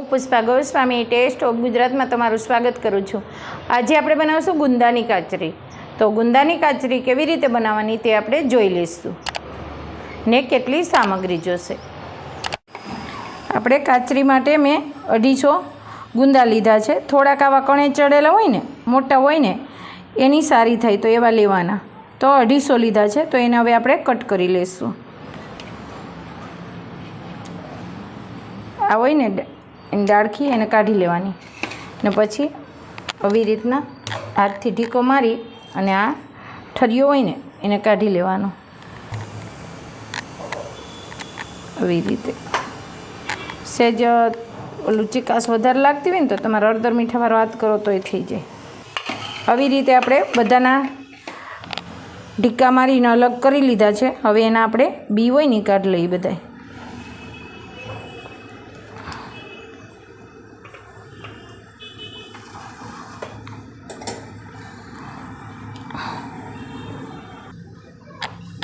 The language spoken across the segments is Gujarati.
હું પુષ્પા ગોસ્વામી ટેસ્ટ ઓફ ગુજરાતમાં તમારું સ્વાગત કરું છું. આજે આપણે બનાવશું ગુંદાની કાચરી. તો ગુંદાની કાચરી કેવી રીતે બનાવવાની તે આપણે જોઈ લઈશું. ને કેટલી સામગ્રી જોશે. આપણે કાચરી માટે મેં અઢીસો ગુંદા લીધા છે. થોડાક આવા કણે ચડેલા હોય ને, મોટા હોય ને, એની સારી થાય તો એવા લેવાના. તો અઢીસો લીધા છે, તો એને હવે આપણે કટ કરી લઈશું. આ હોય ને એની ડાળખી એને કાઢી લેવાની. ને પછી આવી રીતના હાથથી ઢીકો મારી અને આ ઠરિયો હોય ને, એને કાઢી લેવાનો. આવી રીતે. સેજ ઓલું ચિકાસ વધારે લાગતી હોય ને તો તમારે અડધર મીઠાવાળો વાત કરો તો એ થઈ જાય. આવી રીતે આપણે બધાના ઢીકા મારીને અલગ કરી લીધા છે. હવે એના આપણે બી હોય ને કાઢી લઈએ બધાય.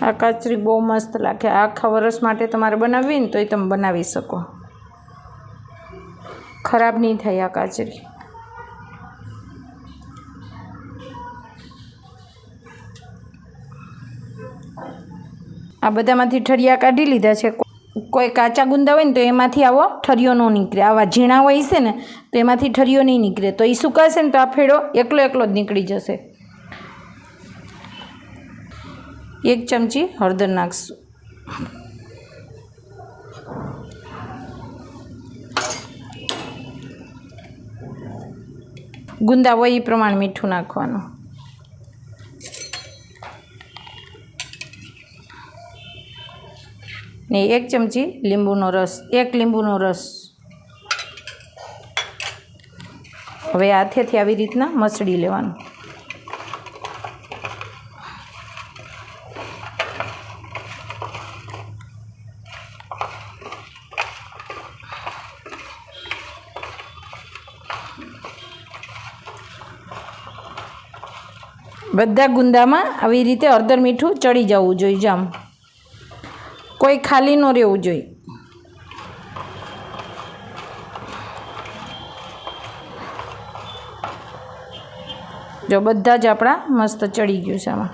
આ કાચરી બહુ મસ્ત લાગે. આખા વરસ માટે તમારે બનાવવી ને તો એ તમે બનાવી શકો. ખરાબ નહીં થાય આ કાચરી. આ બધામાંથી ઠરિયા કાઢી લીધા છે. કોઈ કાચા ગુંદા હોય ને તો એમાંથી આવો ઠરિયો ન નીકળે. આવા ઝીણા હોય છે ને, તો એમાંથી ઠરિયો નહીં નીકળે. તો એ સુકાશે ને તો આ ફેડો એકલો એકલો જ નીકળી જશે. એક ચમચી હળદર નાખશું. ગુંદા હોય એ પ્રમાણે મીઠું નાખવાનું. ને એક ચમચી લીંબુનો રસ, એક લીંબુનો રસ. હવે હાથેથી આવી રીતના મસળી લેવાનું. બધા ગુંદામાં આવી રીતે હળદર મીઠું ચડી જવું જોઈએ જામ. કોઈ ખાલી ન રહેવું જોઈએ. જો બધા જ આપણા મસ્ત ચડી ગયું છે આમાં.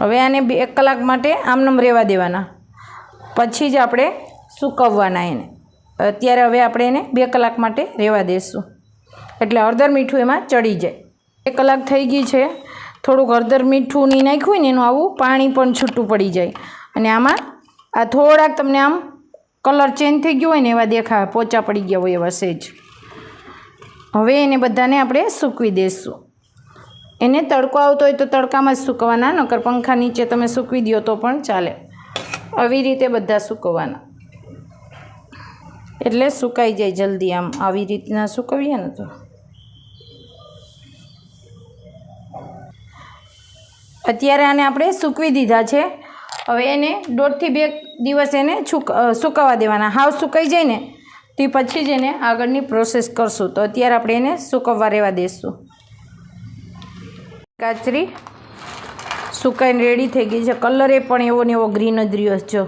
હવે આને બે એક કલાક માટે આમનમ રહેવા દેવાના. પછી જ આપણે સૂકવવાના એને. અત્યારે હવે આપણે એને બે કલાક માટે રહેવા દઈશું એટલે હળદર મીઠું એમાં ચડી જાય. એક કલાક થઈ ગઈ છે. થોડુંક હળદર મીઠું નહીં નાખ્યું ને એનું આવું પાણી પણ છૂટું પડી જાય. અને આમાં આ થોડાક તમને આમ કલર ચેન્જ થઈ ગયો હોય ને એવા દેખાય પોચા પડી ગયા હોય એવા સેજ. હવે એને બધાને આપણે સૂકવી દઈશું એને તડકો આવતો હોય તો તડકામાં જ સૂકવવાના નકર પંખા નીચે તમે સૂકવી દો તો પણ ચાલે. આવી રીતે બધા સૂકવવાના એટલે સુકાઈ જાય જલ્દી આમ. આવી રીતના સૂકવીએ ને તો. અત્યારે આને આપણે સૂકવી દીધા છે. હવે એને દોઢથી બે દિવસ એને છૂક સુકાવા દેવાના. હાવ સુકાઈ જાય ને, તે પછી જ એને આગળની પ્રોસેસ કરશું. તો અત્યારે આપણે એને સૂકવવા રહેવા દઈશું કાચરી સુકાઈને રેડી થઈ ગઈ છે. કલરે પણ એવો ને એવો ગ્રીન જ રહ્યો જો.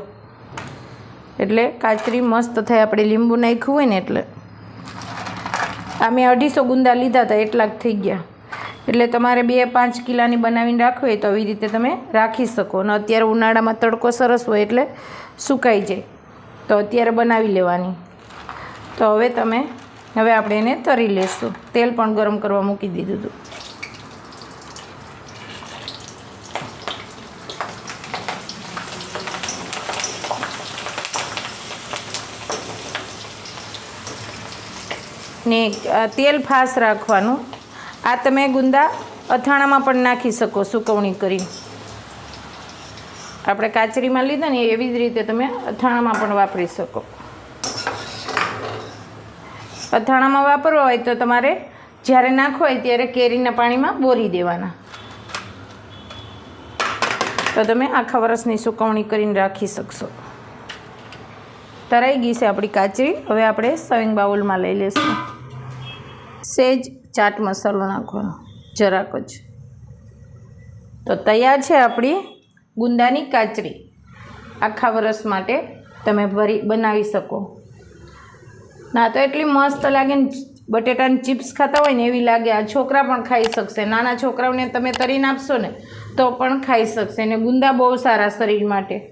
એટલે કાચરી મસ્ત થાય. આપણે લીંબુ નાખ્યું હોય ને એટલે. આ મેં અઢીસો ગુંદા લીધા હતા. એટલા જ થઈ ગયા. એટલે તમારે બે પાંચ કિલાની બનાવીને રાખવી હોય તો આવી રીતે તમે રાખી શકો. અને અત્યારે ઉનાળામાં તડકો સરસ હોય એટલે સુકાઈ જાય. તો અત્યારે બનાવી લેવાની. તો હવે તમે, હવે આપણે એને તરી લેશું. તેલ પણ ગરમ કરવા મૂકી દીધું હતું. ને તેલ ફાસ રાખવાનું. આ તમે ગુંદા અથાણામાં પણ નાખી શકો સુકવણી કરીને આપણે કાચરીમાં લીધા ને એવી જ રીતે તમે અથાણામાં પણ વાપરી શકો. અથાણામાં વાપરવા હોય તો તમારે જ્યારે નાખો હોય ત્યારે કેરીના પાણીમાં બોરી દેવાના. તો તમે આખા વર્ષની સુકવણી કરીને રાખી શકશો. તરાઈ ગઈ છે આપણી કાચરી. હવે આપણે સવિંગ બાઉલમાં લઈ લઈશું સેજ ચાટ મસાલો નાખવાનો, જરાક જ. તો તૈયાર છે આપણી ગુંદાની કાચરી. આખા વરસ માટે તમે ભરી, બનાવી શકો. ના તો એટલી મસ્ત લાગે ને બટેટાની ચિપ્સ ખાતા હોય ને એવી લાગે, આ છોકરા પણ ખાઈ શકશે. નાના છોકરાઓને તમે તરીને આપશો ને તો પણ ખાઈ શકશે ને ગુંદા બહુ સારા શરીર માટે.